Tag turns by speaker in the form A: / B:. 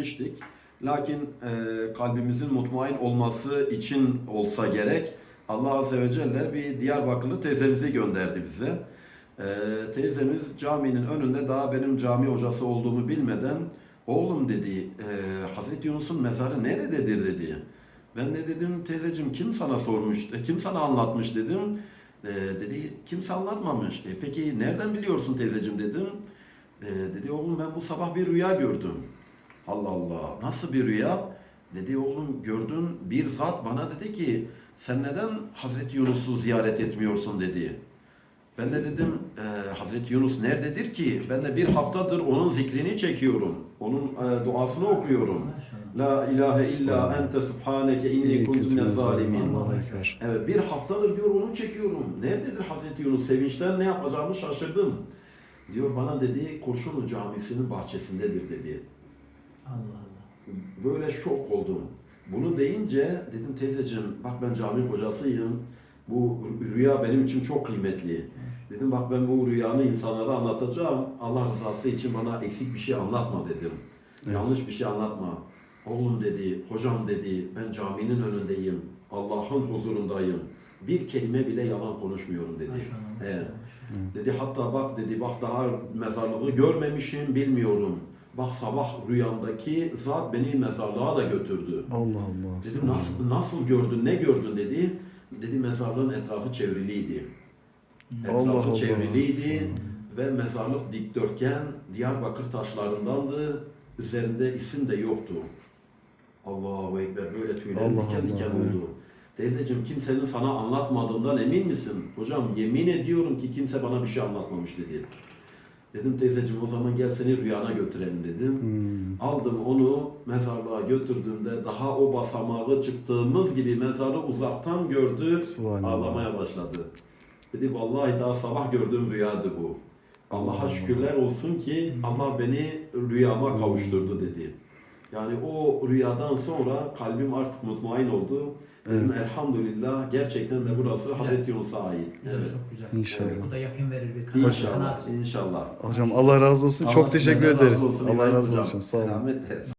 A: gitmiştik. Lakin e, kalbimizin mutmain olması için olsa gerek Allah Azze ve Celle bir Diyarbakırlı teyzemizi gönderdi bize. E, teyzemiz caminin önünde daha benim cami hocası olduğumu bilmeden oğlum dedi e, Hazreti Yunus'un mezarı nerededir dedi. Ben de dedim teyzeciğim kim sana sormuş, e, kim sana anlatmış dedim. E, dedi kimse anlatmamış. E, peki nereden biliyorsun teyzeciğim dedim. E, dedi oğlum ben bu sabah bir rüya gördüm. Allah Allah nasıl bir rüya? Dedi oğlum gördün bir zat bana dedi ki sen neden Hazreti Yunus'u ziyaret etmiyorsun dedi. Ben de dedim e, Hazreti Yunus nerededir ki? Ben de bir haftadır onun zikrini çekiyorum. Onun e, duasını okuyorum. La ilahe illa ente subhaneke inni kuntu minez zalimin.
B: Allahu Ekber.
A: Evet bir haftadır diyor onu çekiyorum. Nerededir Hazreti Yunus? Sevinçten ne yapacağımı şaşırdım. Diyor bana dedi Kurşunlu Camisi'nin bahçesindedir dedi.
C: Allah Allah.
A: Böyle şok oldum. Bunu deyince dedim teyzeciğim bak ben cami hocasıyım. Bu rüya benim için çok kıymetli. Dedim bak ben bu rüyanı insanlara anlatacağım. Allah rızası için bana eksik bir şey anlatma dedim.
B: Evet.
A: Yanlış bir şey anlatma. Oğlum dedi, hocam dedi, ben caminin önündeyim. Allah'ın huzurundayım. Bir kelime bile yalan konuşmuyorum dedi.
C: Maşallah.
A: Evet. Dedi hatta bak dedi bak daha mezarlığı görmemişim bilmiyorum. Bak sabah rüyamdaki zat beni mezarlığa da götürdü.
B: Allah Allah.
A: Dedim nasıl, nasıl gördün ne gördün dedi. Dedi mezarlığın etrafı çevriliydi. Etrafı
B: Allah Allah.
A: çevriliydi ve mezarlık dikdörtgen Diyarbakır taşlarındandı. Üzerinde isim de yoktu. Allahu Ekber böyle tüylerim
B: Allah
A: diken diken
B: Allah,
A: oldu. Teyzeciğim kimsenin sana anlatmadığından emin misin? Hocam yemin ediyorum ki kimse bana bir şey anlatmamış dedi. Dedim teyzeciğim o zaman gel seni rüyana götürelim dedim.
B: Hmm.
A: Aldım onu mezarlığa götürdüğümde daha o basamağı çıktığımız gibi mezarı uzaktan gördü. Ağlamaya başladı. Dedi vallahi daha sabah gördüğüm rüyadı bu. Allah'a
B: Allah.
A: şükürler olsun ki Allah beni rüyama kavuşturdu dedi. Yani o rüyadan sonra kalbim artık mutmain oldu. Dedim elhamdülillah gerçekten de burası Hazreti Yunus'a ait.
C: Evet.
A: Evet.
C: Çok güzel.
B: İnşallah.
C: Bu da yakın verir bir kanat.
A: İnşallah, inşallah.
B: Hocam Allah razı olsun.
A: Allah
B: Çok teşekkür ederiz.
A: olsun
B: Allah razı olsun. Sağ olun.
A: Selametle.